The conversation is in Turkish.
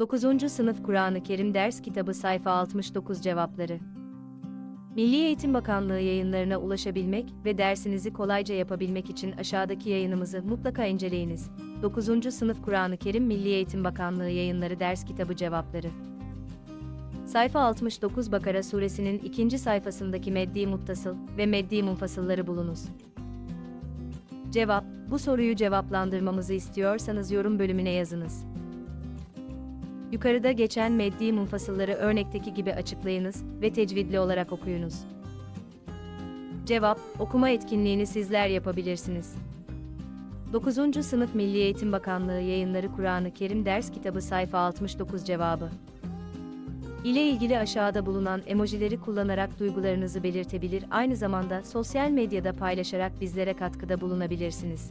9. Sınıf Kur'an-ı Kerim Ders Kitabı Sayfa 69 Cevapları Milli Eğitim Bakanlığı yayınlarına ulaşabilmek ve dersinizi kolayca yapabilmek için aşağıdaki yayınımızı mutlaka inceleyiniz. 9. Sınıf Kur'an-ı Kerim Milli Eğitim Bakanlığı Yayınları Ders Kitabı Cevapları Sayfa 69 Bakara suresinin ikinci sayfasındaki meddi muttasıl ve meddi munfasılları bulunuz. Cevap, bu soruyu cevaplandırmamızı istiyorsanız yorum bölümüne yazınız. Yukarıda geçen meddi munfasılları örnekteki gibi açıklayınız ve tecvidli olarak okuyunuz. Cevap, okuma etkinliğini sizler yapabilirsiniz. 9. Sınıf Milli Eğitim Bakanlığı Yayınları Kur'an-ı Kerim Ders Kitabı Sayfa 69 Cevabı ile ilgili aşağıda bulunan emojileri kullanarak duygularınızı belirtebilir, aynı zamanda sosyal medyada paylaşarak bizlere katkıda bulunabilirsiniz.